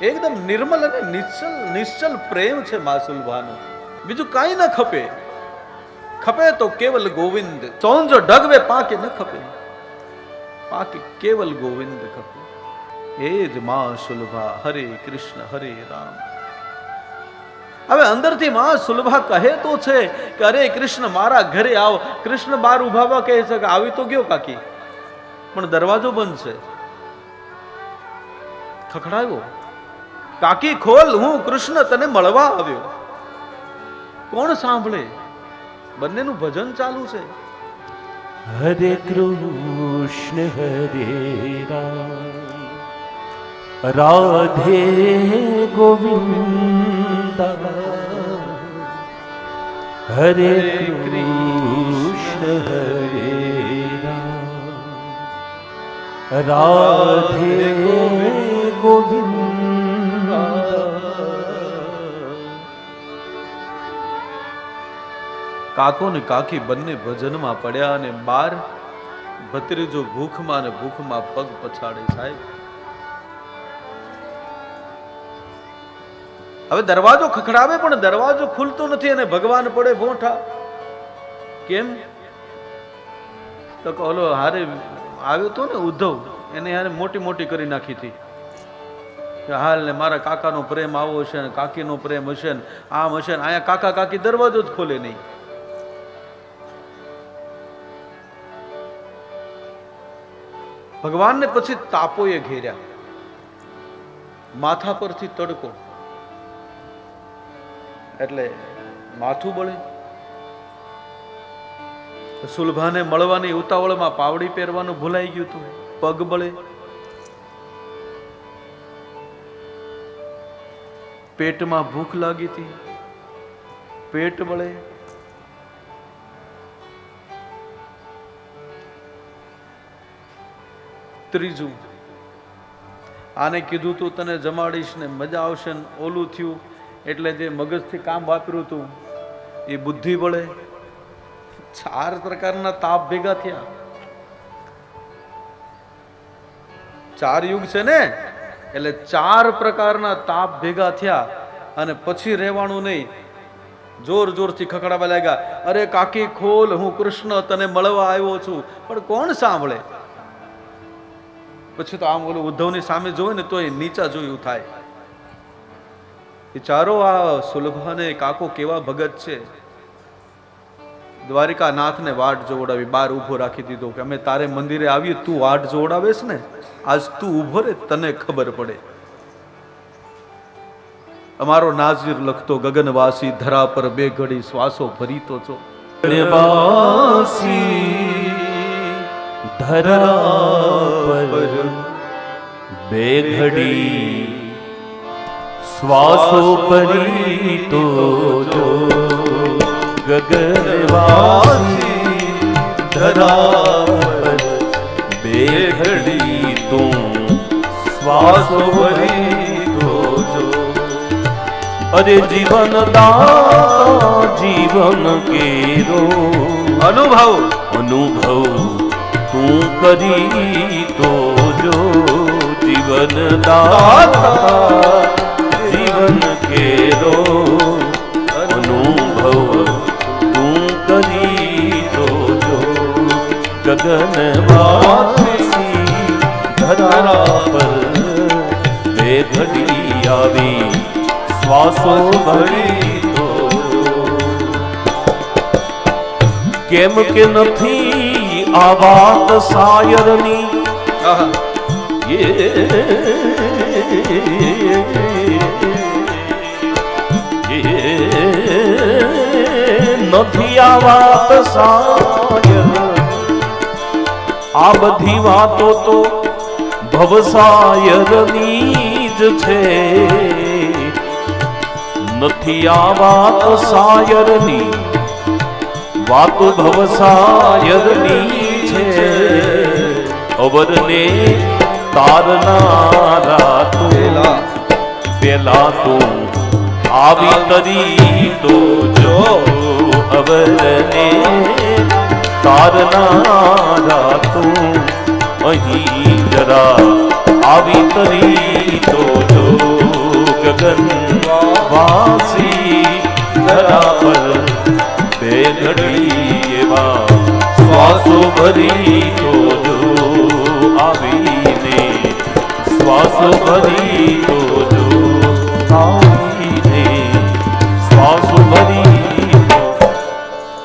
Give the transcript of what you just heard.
એકદમ નિર્મલ અને નિશ્ચલ નિશ્ચલ પ્રેમ છે મા સુલભાનો. બીજું કાંઈ ન ખપે. ખપે તો કેવલ ગોવિંદ. સોંજો ડગવે પાકે ન ખપે. પાકે કેવલ ગોવિંદ ખપે. એ જ માં સુલભા, હરે કૃષ્ણ, હરે રામ. હવે અંદરથી માં સુલભા કહે તો છે કે, અરે કૃષ્ણ, મારા ઘરે આવ. કૃષ્ણ બાર ઉભાવા કહે છે કે, આવી તો ગયો કાકી. પણ દરવાજો બંધ છે. ખખડાવ્યો કાકી ખોલ હું કૃષ્ણ તને મળવા આવ્યો. કોણ સાંભળે? બંનેનું ભજન ચાલુ છે. હરે કૃષ્ણ હરે રામ. રાધે ગોવિંદ. હરે કૃષ્ણ હરે રામ. રાધે ગોવિંદ. કાકો ને કાકી બંને ભજનમાં પડ્યા અને બાર ભત્રીજો ભૂખમાં ને ભૂખમાં પગ પછાડે સાહેબ. હવે દરવાજો ખખડાવે પણ દરવાજો ખુલતો નથી અને ભગવાન પડે ભોંઠા કેમ? તો ઓલો હારે આવ્યો તો ને ઉદ્ધવ? એને હારે મોટી મોટી કરી નાખી હતી. કે, હાલ ને મારા કાકાનો પ્રેમ આવો હશે ને કાકીનો પ્રેમ હશે ને આમ હશે ને. અહીંયા કાકા કાકી દરવાજો જ ખોલે નહીં. ભગવાનને પછી તાપોએ ઘેર્યા. માથા પરથી તડકો. એટલે માથું બળે. સુલભાને મળવાની ઉતાવળમાં પાવડી પહેરવાનું ભૂલાઈ ગયું હતું. પગ બળે. પેટમાં ભૂખ લાગી હતી. પેટ બળે. ત્રીજું, આને કીધું તું, તને જમાડીશ ને મજા આવશે ને ઓલું થયું. એટલે જે મગજથી કામ વાપર્યું હતું એ બુદ્ધિ બળે ચાર પ્રકારના તાપ ભેગા થયા. ચાર યુગ છે ને, એટલે ચાર પ્રકારના તાપ ભેગા થયા અને પછી રહેવાનું નહીં. જોર જોરથી ખખડાવા લાગ્યા, અરે કાકી, ખોલ, હું કૃષ્ણ તને મળવા આવ્યો છું. પણ કોણ સાંભળે? પછી તો આમ ઓલું ઉદ્ધવની સામે જોવે ને તો નીચા જોયું થાય. વિચારો આ સુલભાને કાકો કેવા ભગત છે? દ્વારિકા નાથને વાટ જોવડાવી, બાર ઊભો રાખી દીધો કે અમે તારે મંદિરે આવીએ, તું વાટ જોવડાવેશ ને? આજ તું ઊભો રે, તને ખબર પડે. અમારો નાઝીર લખતો, ગગનવાસી, ધરા પર બે ઘડી શ્વાસો ભરીતો છો. ધરા બે ઘડી શ્વાસો પરી તો જો ગગનવાસી ધરા બે ઘડી તું શ્વાસો પરી તો જો અરે જીવન જીવન કેરો અનુભવ અનુભવ તું કરી તો જીવન દાતા જીવન કેરો અનુભવ તું કરી તો જો ગગનવાસી ધરા પર બે ઘડી આવી શ્વાસો ભરી કેમ કે નથી આ વાત શાયરની આહા. નથી આ વાત સાય આ બધી વાતો તો ભવસાયરની જ છે નથી આ વાત સાયરની વાતો ભવસાયરની છે અવરને તારનારા તું. પેલા. તું આવી તરી તો જો અવરને તારનારા તું. અહીં જરા આવી તરી તો જો ગગન વાસી ધરા પર બે ઘડી એવા શ્વાસો ભરી તો શ્વાસો ભરી જોજો આવો